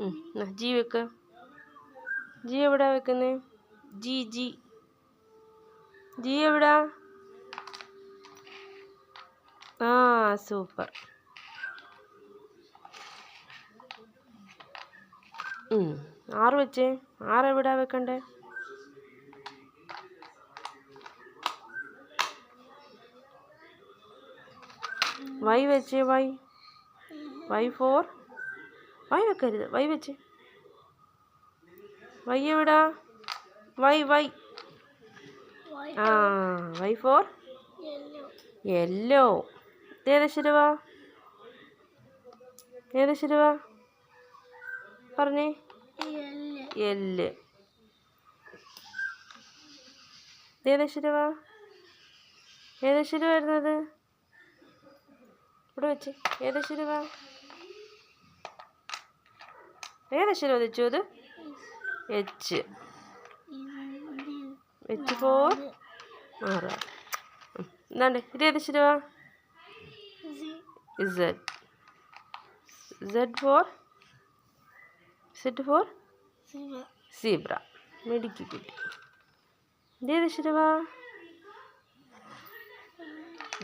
G വെക്ക. G എവിടാ വെക്കുന്നേ? G G. ജി എവിടാ? ആ സൂപ്പർ. ആറ് വെച്ചേ. ആറ് എവിടാ വെക്കണ്ടേ? വൈ വെച്ചേ വൈ. Y for. വൈ വെക്കരുത്. വൈ വെച്ച്. വൈ എവിടാ? Y Y. ആ വൈ ഫോർ. യെല്ലോ. ഏതശ്ശരവാ ഏതശ്ശരവാ പറഞ്ഞേ. എല്ല് ഏതശ്ശരം വരുന്നത് ഇവിടെ വെച്ച്. ഏതശ്ശരവാ ഏതശ്ശരം വെച്ചു അത് എച്ച് എച്ച് ഫോർ ആറ്. എന്താണ്ട് ഇത് ഏതക്ഷരമാ Z Z for Z for zebra മെടുക്കി കിട്ടി. ഇത് ഏതക്ഷരമാ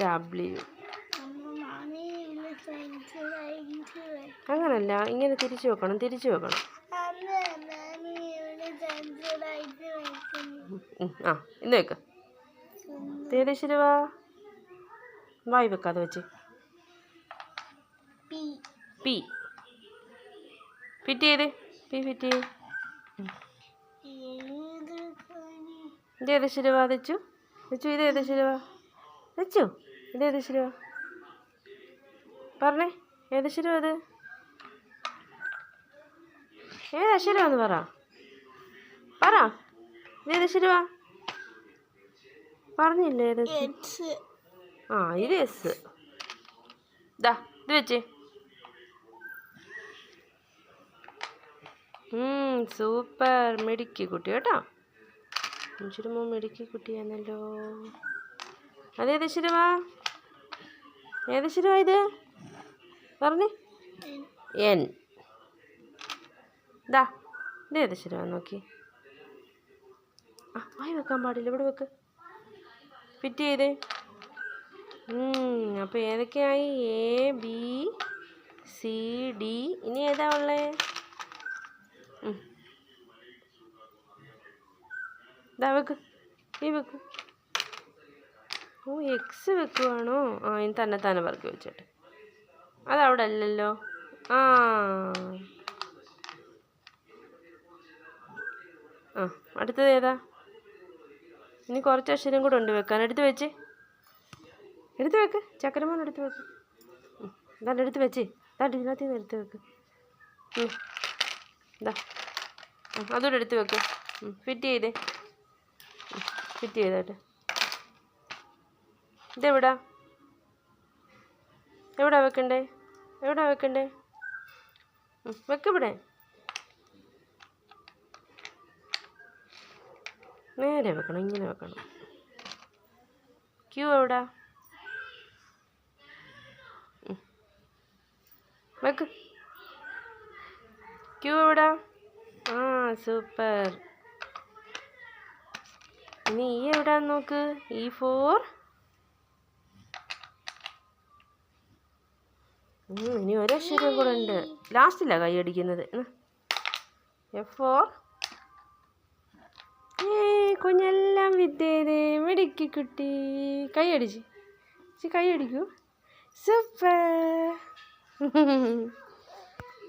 ഡബ്ല്യു അങ്ങനല്ല ഇങ്ങനെ തിരിച്ചു വെക്കണം തിരിച്ചു വെക്കണം. ആ ഇന്ന് വെക്ക. ശരിവാ. വായി വെക്കാതെ വെച്ച്. പി. ഫിറ്റ് ചെയ്ത്. പി ഫിറ്റ് ചെയ്ത്. ഇതേത് തെച്ചു വെച്ചു. വെച്ചു ഇതേത് ശരിവാ? വെച്ചു. ഏത് ശരിവാ? പറഞ്ഞേ ഏത് ശരിവാ അത്? ഏത് അക്ഷരമാന്ന് പറ. പറ. ഏത് ശരിവാ പറഞ്ഞില്ലേ ഏത്? ആ ഇത് എസ്. ദാ ഇത് വെച്ചേ. സൂപ്പർ. മെടുക്കി കുട്ടി കേട്ടോ. ചുരുമോ മെടുക്കി കുട്ടിയാണല്ലോ. അതേത് ശരിവാ ഏത് ശരിവാ ഇത്? പറഞ്ഞേ. എൻ. ദാ ഇതേത് ശരി നോക്കി. ആ വായി വെക്കാൻ പാടില്ല ഇവിടെ വെക്ക്. ഫിറ്റ് ചെയ്തേ. അപ്പോൾ ഏതൊക്കെയായി? എ ബി സി ഡി ഇനി ഏതാ ഉള്ളേ. ദാ വെക്ക് ഈ വെക്ക്. ഓ എക്സ് വെക്കുവാണോ? ആ ഇനി തന്നെ തന്നെ പറക്കി വെച്ചിട്ട്. അതവിടെ അല്ലല്ലോ. ആ. ആ അടുത്തത് ഏതാ? ഇനി കുറച്ച് അക്ഷരം കൂടെ ഉണ്ട് വെക്കാൻ. എടുത്ത് വെച്ച്. എടുത്ത് വെക്ക്. ചക്കരമോൻ എടുത്ത് വെക്ക്. ഇതാ എടുത്ത് വെച്ച്. ഇതാണ്ട് ഇതിനകത്ത് നിന്ന് എടുത്ത് വെക്ക്. ഇതാ. അതുകൂടെ എടുത്ത് വെക്ക്. ഫിറ്റ് ചെയ്തേ. ഫിറ്റ് ചെയ്തോട്ടെ ഇതെവിടാ? എവിടെ വെക്കണ്ടേ? എവിടെ വെക്കണ്ടേ? ഉം, വെക്ക് ഇവിടെ നേരെ വെക്കണം ഇങ്ങനെ വെക്കണം. ക്യൂ എവിടാ. വെക്ക്. ക്യൂ എവിടാ? ആ സൂപ്പർ ഇനി ഈ എവിടാ നോക്ക്? ഈ ഫോർ ഇനി ഒരക്ഷരം കൂടെ ഉണ്ട്. ലാസ്റ്റിലാണ് കൈ അടിക്കുന്നത്. എഫ് ഫോർ കുഞ്ഞെല്ലാം വിദ്യതേ മിടുക്കി കുട്ടി. കൈ അടിച്ച്. കൈ അടിക്കൂ. സൂപ്പർ.